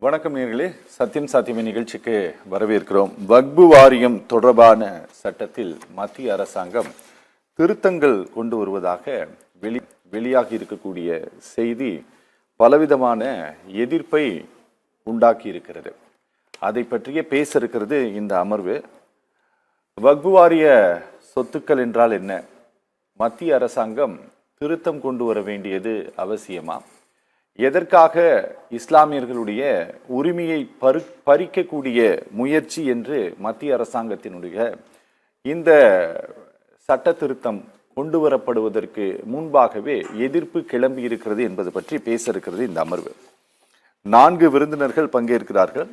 வணக்கம் நேர்களே. சத்தியம் சாத்தியமே நிகழ்ச்சிக்கு வரவேற்கிறோம். வக்பு வாரியம் தொடர்பான சட்டத்தில் மத்திய அரசாங்கம் திருத்தங்கள் கொண்டு வருவதாக வெளி வெளியாகி இருக்கக்கூடிய செய்தி பலவிதமான எதிர்ப்பை உண்டாக்கி இருக்கிறது அதை பற்றிய பேச இருக்கிறது இந்த அமர்வு. வக்பு வாரிய சொத்துக்கள் என்றால் என்ன? மத்திய அரசாங்கம் திருத்தம் கொண்டு வர வேண்டியது அவசியமா? எதற்காக இஸ்லாமியர்களுடைய உரிமையை பரு பறிக்கக்கூடிய முயற்சி என்று மத்திய அரசாங்கத்தினுடைய இந்த சட்ட திருத்தம் கொண்டு வரப்படுவதற்கு முன்பாகவே எதிர்ப்பு கிளம்பி இருக்கிறது என்பது பற்றி பேச இருக்கிறது இந்த அமர்வு. நான்கு விருந்தினர்கள் பங்கேற்கிறார்கள்.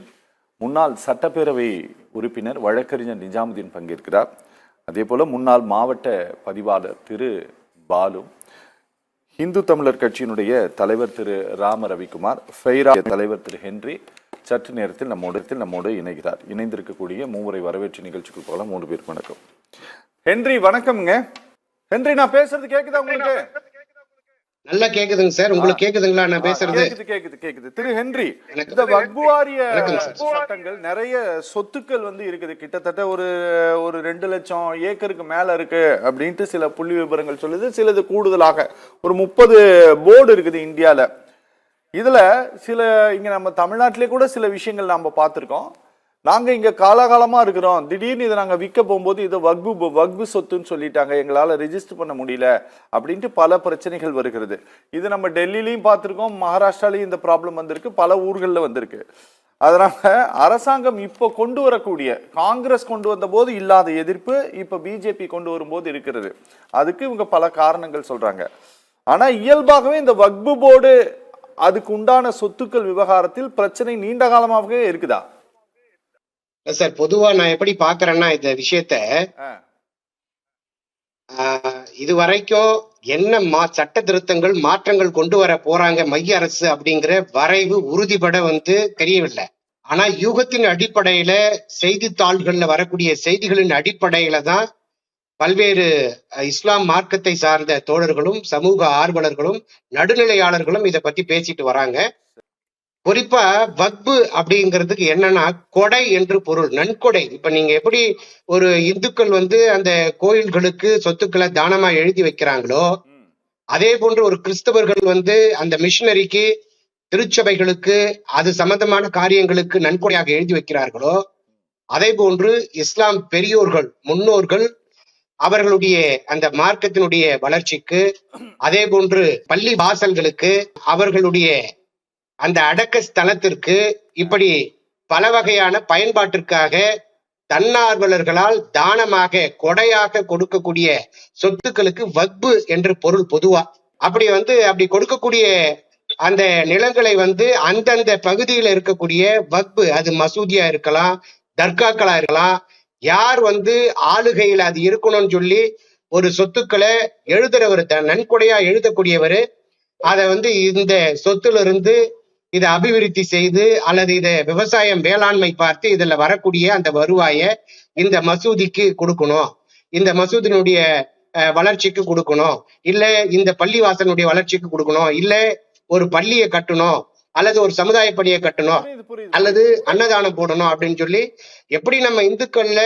முன்னாள் சட்டப்பேரவை உறுப்பினர் வழக்கறிஞர் நிஜாமுதீன் பங்கேற்கிறார். அதே போல முன்னாள் மாவட்ட பதிவாளர் திரு பாலு இந்து தமிழர் கட்சியினுடைய தலைவர் திரு ராம ரவிக்குமார் ஃபெய்ரா தலைவர் திரு ஹென்றி சற்று நேரத்தில் நம்மோடு நம்மோடு இணைகிறார். இணைந்திருக்கக்கூடிய மூவரை வரவேற்று நிகழ்ச்சிக்கு போகலாம். மூணு பேருக்கு வணக்கம். ஹென்றி வணக்கம்ங்க. ஹென்றி நான் பேசுறது கேட்குதா உங்களுக்கு? நல்லா கேக்குதுங்க சார். உங்களுக்கு கேக்குதுங்களா? நான் பேசுறது? கேக்குது கேக்குது திரு ஹென்றி இந்த வக்புவாரிய. சட்டங்கள் நிறைய சொத்துக்கள் வந்து இருக்குது. கிட்டத்தட்ட ஒரு ஒரு ரெண்டு லட்சம் ஏக்கருக்கு மேல இருக்கு அப்படின்ட்டு சில புள்ளி விவரங்கள் சொல்லுது. சிலது கூடுதலாக ஒரு முப்பது போர்டு இருக்குது இந்தியால. இதுல சில இங்க நம்ம தமிழ்நாட்டிலே கூட சில விஷயங்கள் நாம பார்த்திருக்கோம். நாங்கள் இங்கே காலகாலமாக இருக்கிறோம். திடீர்னு இதை நாங்கள் விற்க போகும்போது இதை வக்பு வக்பு சொத்துன்னு சொல்லிட்டாங்க. எங்களால் ரெஜிஸ்டர் பண்ண முடியல அப்படின்ட்டு பல பிரச்சனைகள் வருகிறது. இது நம்ம டெல்லிலையும் பார்த்துருக்கோம். மகாராஷ்டிராலையும் இந்த ப்ராப்ளம் வந்திருக்கு. பல ஊர்களில் வந்திருக்கு. அதனால் அரசாங்கம் இப்போ கொண்டு வரக்கூடிய காங்கிரஸ் கொண்டு வந்த போது இல்லாத எதிர்ப்பு இப்போ பிஜேபி கொண்டு வரும்போது இருக்கிறது. அதுக்கு இவங்க பல காரணங்கள் சொல்கிறாங்க ஆனால் இயல்பாகவே இந்த வக்பு போர்டு அதுக்கு உண்டான சொத்துக்கள் விவகாரத்தில் பிரச்சனை நீண்ட காலமாகவே இருக்குதா? சார் பொதுவா நான் எப்படி பாக்குறேன்னா இந்த விஷயத்த இது வரைக்கும் என்ன மா சட்ட திருத்தங்கள் மாற்றங்கள் கொண்டு வர போறாங்க மைய அரசு அப்படிங்கிற வரைவு உறுதிபட வந்து தெரியவில்லை. ஆனா யூகத்தின் அடிப்படையில செய்தித்தாள்கள்ல வரக்கூடிய செய்திகளின் அடிப்படையில தான் பல்வேறு இஸ்லாம் மார்க்கத்தை சார்ந்த தோழர்களும் சமூக ஆர்வலர்களும் நடுநிலையாளர்களும் இதை பத்தி பேசிட்டு வராங்க. குறிப்பா வக்பு அப்படிங்கிறதுக்கு என்னன்னா கொடை என்று பொருள் நன்கொடை. இப்ப நீங்க எப்படி ஒரு இந்துக்கள் வந்து அந்த கோயில்களுக்கு சொத்துக்களை தானமா எழுதி வைக்கிறாங்களோ அதே போன்று ஒரு கிறிஸ்தவர்கள் வந்து அந்த மிஷினரிக்கு திருச்சபைகளுக்கு அது சம்பந்தமான காரியங்களுக்கு நன்கொடையாக எழுதி வைக்கிறார்களோ அதே போன்று இஸ்லாம் பெரியோர்கள் முன்னோர்கள் அவர்களுடைய அந்த மார்க்கத்தினுடைய வளர்ச்சிக்கு அதே போன்று பள்ளி வாசல்களுக்கு அவர்களுடைய அந்த அடக்க ஸ்தலத்திற்கு இப்படி பல வகையான பயன்பாட்டிற்காக தன்னார்வலர்களால் தானமாக கொடையாக கொடுக்கக்கூடிய சொத்துக்களுக்கு வக்பு என்று பொருள் பொதுவா. அப்படி வந்து அப்படி கொடுக்கக்கூடிய அந்த நிலங்களை வந்து அந்தந்த பகுதியில இருக்கக்கூடிய வக்பு அது மசூதியா இருக்கலாம் தர்காக்களா இருக்கலாம் யார் வந்து ஆளுகையில் அது இருக்கணும்னு சொல்லி ஒரு சொத்துக்களை எழுதுறவர் த- நன்கொடையா எழுதக்கூடியவர் அதை வந்து இந்த சொத்துல இருந்து இதை அபிவிருத்தி செய்து அல்லது இதை விவசாயம் வேளாண்மை பார்த்து இதுல வரக்கூடிய அந்த வருவாயை இந்த மசூதிக்கு கொடுக்கணும். இந்த மசூதியினுடைய அஹ், வளர்ச்சிக்கு கொடுக்கணும். இல்ல இந்த பள்ளிவாசனுடைய வளர்ச்சிக்கு கொடுக்கணும். இல்ல ஒரு பள்ளியை கட்டணும் அல்லது ஒரு சமுதாய பள்ளியை கட்டணும் அல்லது அன்னதானம் போடணும் அப்படின்னு சொல்லி எப்படி நம்ம இந்துக்கள்ல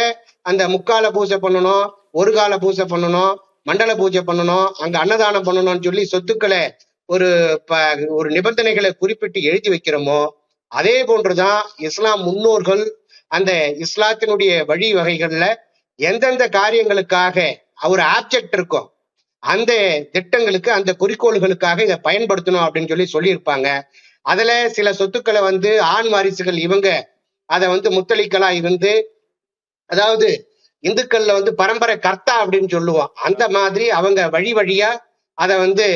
அந்த முக்கால பூஜை பண்ணணும் ஒரு கால பூஜை பண்ணணும் மண்டல பூஜை பண்ணணும் அங்க அன்னதானம் பண்ணணும்னு சொல்லி சொத்துக்களை ஒரு ப- ஒரு நிபந்தனைகளை குறிப்பிட்டு எழுதி வைக்கிறோமோ அதே போன்றுதான் இஸ்லாம் முன்னோர்கள் அந்த இஸ்லாத்தினுடைய வழி வகைகள்ல எந்தெந்த காரியங்களுக்காக ஒரு ஆப்ஜெக்ட் இருக்கும் அந்த திட்டங்களுக்கு அந்த குறிக்கோள்களுக்காக இதை பயன்படுத்தணும் அப்படின்னு சொல்லி சொல்லியிருப்பாங்க. அதுல சில சொத்துக்களை வந்து ஆண் வாரிசுகள் இவங்க அதை வந்து முத்தளிக்கலா இருந்து அதாவது இந்துக்கள்ல வந்து பரம்பரை கர்த்தா அப்படின்னு சொல்லுவோம். அந்த மாதிரி அவங்க வழி வழியா அதை வந்து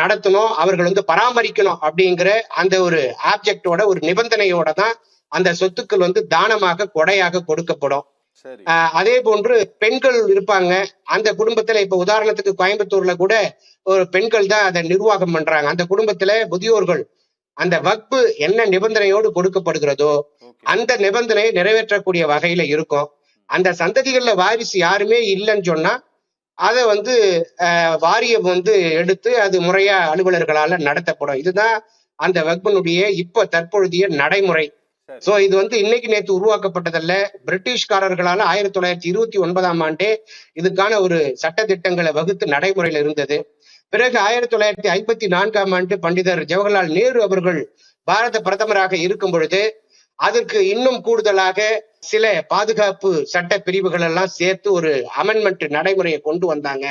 நடத்தணும் அவர்கள் வந்து பராமரிக்கணும் அப்படிங்கிற அந்த ஒரு ஆப்ஜெக்டோட ஒரு நிபந்தனையோட தான் அந்த சொத்துக்கள் வந்து தானமாக கொடையாக கொடுக்கப்படும். அதே போன்று பெண்கள் இருப்பாங்க. அந்த குடும்பத்துல இப்ப உதாரணத்துக்கு கோயம்புத்தூர்ல கூட ஒரு பெண்கள் தான் அதை நிர்வாகம் பண்றாங்க. அந்த குடும்பத்துல முதியோர்கள் அந்த வக்பு என்ன நிபந்தனையோடு கொடுக்கப்படுகிறதோ அந்த நிபந்தனையை நிறைவேற்றக்கூடிய வகையில இருக்கும். அந்த சந்ததிகள்ல வாரிசு யாருமே இல்லைன்னு சொன்னா அதை வந்து வாரியம் வந்து எடுத்து அது முறையா அலுவலர்களால நடத்தப்படும். இதுதான் அந்த வக்பனுடைய இப்ப தற்பொழுதைய நடைமுறை. சோ இது வந்து இன்னைக்கு நேத்து உருவாக்கப்பட்டதல்ல. பிரிட்டிஷ்காரர்களால ஆயிரத்தி தொள்ளாயிரத்தி இருபத்தி ஒன்பதாம் ஆண்டே இதுக்கான ஒரு சட்ட திட்டங்களை வகுத்து நடைமுறையில் இருந்தது. பிறகு ஆயிரத்தி தொள்ளாயிரத்தி ஐம்பத்தி நான்காம் ஆண்டு பண்டிதர் ஜவஹர்லால் நேரு அவர்கள் பாரத பிரதமராக இருக்கும் பொழுது அதற்கு இன்னும் கூடுதலாக சில பாதுகாப்பு சட்ட பிரிவுகள் எல்லாம் சேர்த்து ஒரு அமெண்ட்மெண்ட் நடைமுறையை கொண்டு வந்தாங்க.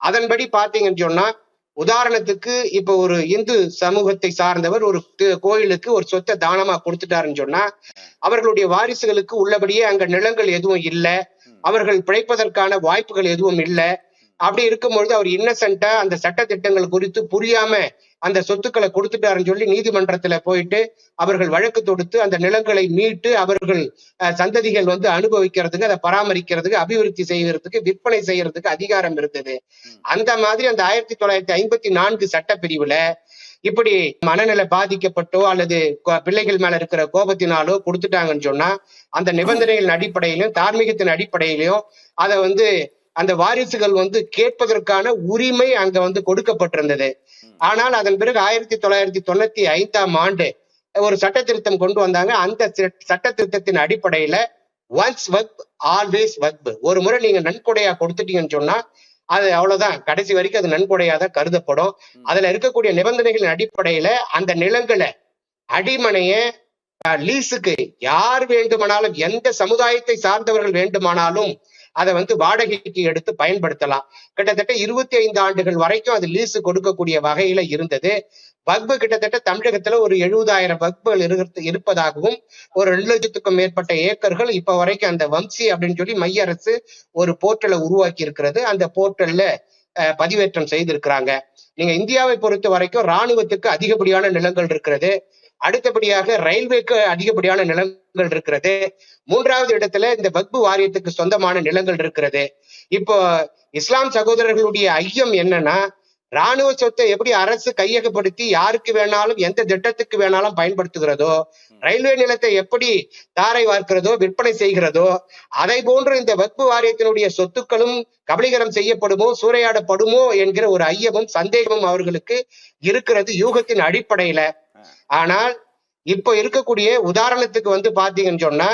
அதன்படி பாத்தீங்கன்னு சொன்னா உதாரணத்துக்கு இப்ப ஒரு இந்து சமூகத்தை சார்ந்தவர் ஒரு கோயிலுக்கு ஒரு சொத்தை தானமா கொடுத்துட்டாருன்னு சொன்னா அவர்களுடைய வாரிசுகளுக்கு உள்ளபடியே அங்க நிலங்கள் எதுவும் இல்லை. அவர்கள் பிழைப்பதற்கான வாய்ப்புகள் எதுவும் இல்லை. அப்படி இருக்கும் பொழுது அவர் இன்னசென்ட்டா அந்த சட்ட திட்டங்கள் குறித்து புரியாம அந்த சொத்துக்களை கொடுத்துட்டாருன்னு சொல்லி நீதிமன்றத்துல போயிட்டு அவர்கள் வழக்கு தொடுத்து அந்த நிலங்களை மீட்டு அவர்கள் அஹ், சந்ததிகள் வந்து அனுபவிக்கிறதுக்கு அதை பராமரிக்கிறதுக்கு அபிவிருத்தி செய்யறதுக்கு விற்பனை செய்யறதுக்கு அதிகாரம் இருந்தது. அந்த மாதிரி அந்த ஆயிரத்தி தொள்ளாயிரத்தி ஐம்பத்தி நான்கு சட்டப்பிரிவுல இப்படி மனநிலை பாதிக்கப்பட்டோ அல்லது பிள்ளைகள் மேல இருக்கிற கோபத்தினாலோ கொடுத்துட்டாங்கன்னு சொன்னா அந்த நிபந்தனைகளின் அடிப்படையிலும் தார்மீகத்தின் அடிப்படையிலும் அதை வந்து அந்த வாரிசுகள் வந்து கேட்பதற்கான உரிமை அங்க வந்து கொடுக்கப்பட்டிருந்தது. ஆனால் அதன் பிறகு ஆயிரத்தி தொள்ளாயிரத்தி தொண்ணூத்தி ஐந்தாம் ஆண்டு ஒரு சட்ட திருத்தம் கொண்டு வந்தாங்க. அந்த சட்ட திருத்தத்தின் அடிப்படையில ஒன்ஸ் வக் ஆல்வேஸ் வக் ஒரு முறை நீங்க நன்கொடையா கொடுத்துட்டீங்கன்னு சொன்னா அது அவ்வளவுதான். கடைசி வரைக்கும் அது நன்கொடையா தான் கருதப்படும். அதுல இருக்கக்கூடிய நிபந்தனைகளின் அடிப்படையில அந்த நிலங்களை அடிமனைய லீஸுக்கு யார் வேண்டுமானாலும் எந்த சமுதாயத்தை சார்ந்தவர்கள் வேண்டுமானாலும் அதை வந்து வாடகைக்கு எடுத்து பயன்படுத்தலாம். கிட்டத்தட்ட இருபத்தி ஐந்து ஆண்டுகள் வரைக்கும் அது லீஸ் கொடுக்கக்கூடிய வகையில இருந்தது. வக்பு கிட்டத்தட்ட தமிழகத்துல ஒரு எழுபதாயிரம் வக்புகள் இருக்கிறது இருப்பதாகவும் ஒரு ரெண்டு லட்சத்துக்கும் மேற்பட்ட ஏக்கர்கள் இப்ப வரைக்கும் அந்த வம்சி அப்படின்னு சொல்லி மைய அரசு ஒரு போர்ட்டலை உருவாக்கி இருக்கிறது அந்த போர்ட்டல்ல பதிவேற்றம் செய்திருக்கிறாங்க. நீங்க இந்தியாவை பொறுத்த வரைக்கும் ராணுவத்துக்கு அதிகப்படியான நிலங்கள் இருக்கிறது. அடுத்தபடியாக ரயில்வேக்கு அதிகப்படியான நிலங்கள் இருக்கிறது. மூன்றாவது இடத்துல இந்த வக்பு வாரியத்துக்கு சொந்தமான நிலங்கள் இருக்கிறது. இப்போ இஸ்லாம் சகோதரர்களுடைய ஐயம் என்னன்னா ராணுவ சொத்தை எப்படி அரசு கையகப்படுத்தி யாருக்கு வேணாலும் எந்த திட்டத்துக்கு வேணாலும் பயன்படுத்துகிறதோ ரயில்வே நிலத்தை எப்படி தாரை வார்க்கிறதோ விற்பனை செய்கிறதோ அதை போன்று இந்த வக்பு வாரியத்தினுடைய சொத்துக்களும் கபலீகரம் செய்யப்படுமோ சூறையாடப்படுமோ என்கிற ஒரு ஐயமும் சந்தேகமும் அவர்களுக்கு இருக்கிறது யூகத்தின் அடிப்படையில. ஆனால் இப்போ இருக்கக்கூடிய உதாரணத்துக்கு வந்து பாத்தீங்கன்னு சொன்னா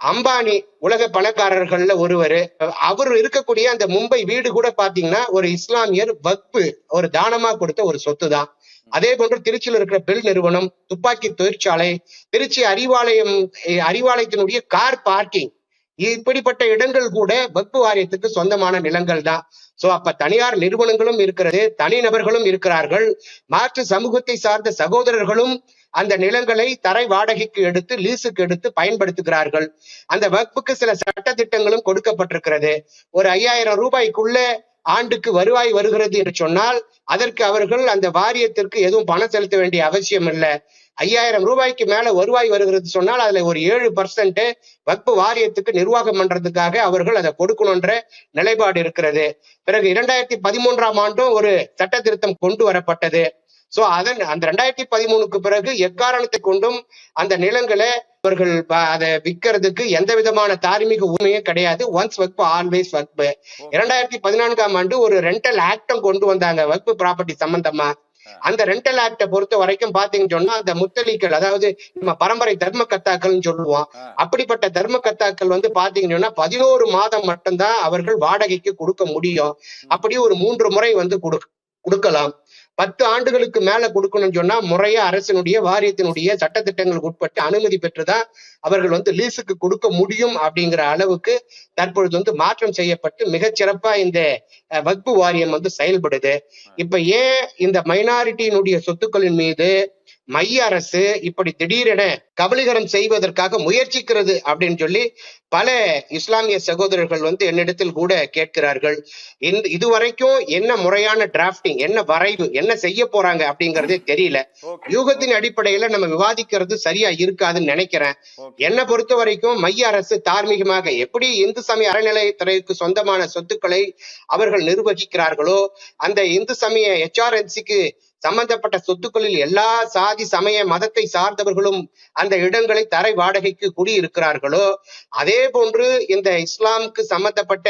அம்பானி உலக பணக்காரர்கள்ல ஒருவர் அவர் இருக்கக்கூடிய அந்த மும்பை வீடு கூட பாத்தீங்கன்னா ஒரு இஸ்லாமியர் வக்பு ஒரு தானமா கொடுத்த ஒரு சொத்து தான் அதே போன்று திருச்சியில் இருக்கிற பெல் நிறுவனம் துப்பாக்கி தொழிற்சாலை திருச்சி அறிவாலயம் அறிவாலயத்தினுடைய கார் பார்க்கிங் இப்படிப்பட்ட இடங்கள் கூட வக்பு வாரியத்துக்கு சொந்தமான நிலங்கள் தான். சோ அப்ப தனியார் நிறுவனங்களும் இருக்கிறது தனிநபர்களும் இருக்கிறார்கள். மாற்று சமூகத்தை சார்ந்த சகோதரர்களும் அந்த நிலங்களை தரை வாடகைக்கு எடுத்து லீஸுக்கு எடுத்து பயன்படுத்துகிறார்கள். அந்த வக்புக்கு சில சட்ட திட்டங்களும் கொடுக்கப்பட்டிருக்கிறது. ஒரு ஐயாயிரம் ரூபாய்க்குள்ள ஆண்டுக்கு வருவாய் வருகிறது என்று சொன்னால் அதற்கு அவர்கள் அந்த வாரியத்திற்கு எதுவும் பணம் செலுத்த வேண்டிய அவசியம் இல்லை. ஐயாயிரம் ரூபாய்க்கு மேல வருவாய் வருகிறது சொன்னால் அதுல ஒரு ஏழு பர்சன்ட் வக்பு வாரியத்துக்கு நிர்வாகம் பண்றதுக்காக அவர்கள் அதை கொடுக்கணுன்ற நிலைப்பாடு இருக்கிறது. பிறகு இரண்டாயிரத்தி பதிமூன்றாம் ஆண்டும் ஒரு சட்ட திருத்தம் கொண்டு வரப்பட்டது. சோ அதன் அந்த ரெண்டாயிரத்தி பதிமூணுக்கு பிறகு எக்காரணத்தை கொண்டும் அந்த நிலங்களை அவர்கள் அதை விற்கிறதுக்கு எந்த விதமான தார்மீக உரிமையும் கிடையாது. ஒன்ஸ் வக்பு ஆல்வேஸ் வக்பு. இரண்டாயிரத்தி பதினான்காம் ஆண்டு ஒரு ரெண்டல் ஆக்டம் கொண்டு வந்தாங்க. வக்பு ப்ராப்பர்ட்டி சம்பந்தமா. அந்த ரெண்டல் ஆக்ட பொறுத்த வரைக்கும் பாத்தீங்கன்னு சொன்னா அந்த முத்தலிக்கள் அதாவது நம்ம பரம்பரை தர்ம கத்தாக்கள்னு சொல்லுவோம் அப்படிப்பட்ட தர்ம கத்தாக்கள் வந்து பாத்தீங்கன்னு சொன்னா பதினோரு மாதம் மட்டும்தான் அவர்கள் வாடகைக்கு கொடுக்க முடியும். அப்படி ஒரு மூன்று முறை வந்து கொடு கொடுக்கலாம். பத்து ஆண்டுகளுக்கு மேல கொடுக்கணும்னு சொன்னா முறையா அரசினுடைய வாரியத்தினுடைய சட்டத்திட்டங்களுக்கு உட்பட்டு அனுமதி பெற்றுதான் அவர்கள் வந்து லீஸுக்கு கொடுக்க முடியும் அப்படிங்கிற அளவுக்கு தற்பொழுது வந்து மாற்றம் செய்யப்பட்டு மிகச்சிறப்பா இந்த வக்பு வாரியம் வந்து செயல்படுது. இப்ப ஏன் இந்த மைனாரிட்டியினுடைய சொத்துக்களின் மீது மைய அரசு இப்படி திடீரென கபலீகரம் செய்வதற்காக முயற்சிக்கிறது அப்படின்னு சொல்லி பல இஸ்லாமிய சகோதரர்கள் வந்து என்னிடத்தில் கூட கேட்கிறார்கள். இந்த இதுவரைக்கும் என்ன முறையான டிராஃப்டிங் என்ன வரைவு என்ன செய்ய போறாங்க அப்படிங்கறதே தெரியல. யூகத்தின் அடிப்படையில நம்ம விவாதிக்கிறது சரியா இருக்காதுன்னு நினைக்கிறேன். என்னை பொறுத்த வரைக்கும் மைய அரசு தார்மீகமாக எப்படி இந்து சமய அறநிலையத்துறைக்கு சொந்தமான சொத்துக்களை அவர்கள் நிர்வகிக்கிறார்களோ அந்த இந்து சமய ஹெச்ஆர்என்சிக்கு சம்பந்தப்பட்ட சொத்துக்களில் எல்லா சாதி சமய மதத்தை சார்ந்தவர்களும் அந்த இடங்களை தரை வாடகைக்கு குடியிருக்கிறார்களோ அதே போன்று இந்த இஸ்லாமுக்கு சம்பந்தப்பட்ட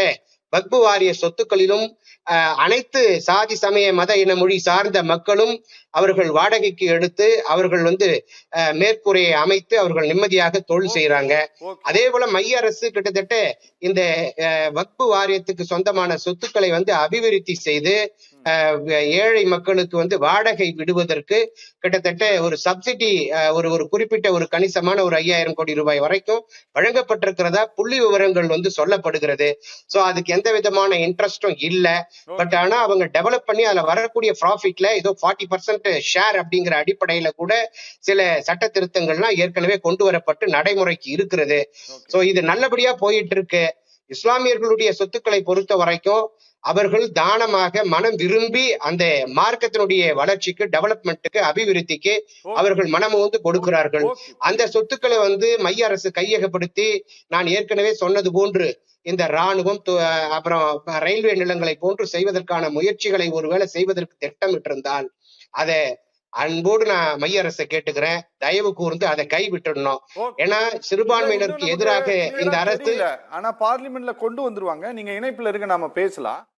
வக்பு வாரிய சொத்துக்களிலும் அனைத்து சாதி சமய மத இன மொழி சார்ந்த மக்களும் அவர்கள் வாடகைக்கு எடுத்து அவர்கள் வந்து அஹ், மேற்கூரையை அமைத்து அவர்கள் நிம்மதியாக தொழில் செய்யறாங்க அதே போல மைய அரசு கிட்டத்தட்ட இந்த வக்பு வாரியத்துக்கு சொந்தமான சொத்துக்களை வந்து அபிவிருத்தி செய்து ஏழை மக்களுக்கு வந்து வாடகை விடுவதற்கு கிட்டத்தட்ட ஒரு சப்சிடி ஒரு ஒரு குறிப்பிட்ட ஒரு கணிசமான ஒரு ஐயாயிரம் கோடி ரூபாய் வரைக்கும் வழங்கப்பட்டிருக்கிறதா புள்ளி விவரங்கள் வந்து சொல்லப்படுகிறது. சோ அதுக்கு எந்த விதமான இன்ட்ரெஸ்டும் இல்ல. பட் ஆனா அவங்க டெவலப் பண்ணி அதுல வரக்கூடிய ப்ராஃபிட்ல ஏதோ ஃபார்ட்டி பர்சன்ட் ஷேர் அப்படிங்கிற அடிப்படையில கூட சில சட்ட திருத்தங்கள்லாம் ஏற்கனவே கொண்டு வரப்பட்டு நடைமுறைக்கு இருக்கிறது. சோ இது நல்லபடியா போயிட்டு இருக்கு. இஸ்லாமியர்களுடைய சொத்துக்களை பொறுத்த வரைக்கும் அவர்கள் தானமாக மனம் விரும்பி அந்த மார்க்கத்தினுடைய வளர்ச்சிக்கு டெவலப்மெண்ட்டுக்கு அபிவிருத்திக்கு அவர்கள் மனம் வந்து கொடுக்கிறார்கள். அந்த சொத்துக்களை வந்து மைய அரசு கையகப்படுத்தி நான் ஏற்கனவே சொன்னது போன்று இந்த ராணுவம் அப்புறம் ரயில்வே நிலங்களை போன்று செய்வதற்கான முயற்சிகளை ஒருவேளை செய்வதற்கு திட்டமிட்டிருந்தால் அதை அன்போடு நான் மைய அரசை கேட்டுக்கிறேன். தயவு கூர்ந்து அதை கைவிட்டுடணும். ஓகே ஏன்னா சிறுபான்மையினருக்கு எதிராக இந்த அரசு. ஆனா பார்லிமெண்ட்ல கொண்டு வந்துருவாங்க. நீங்க இணைப்புல இருக்க நாம பேசலாம்.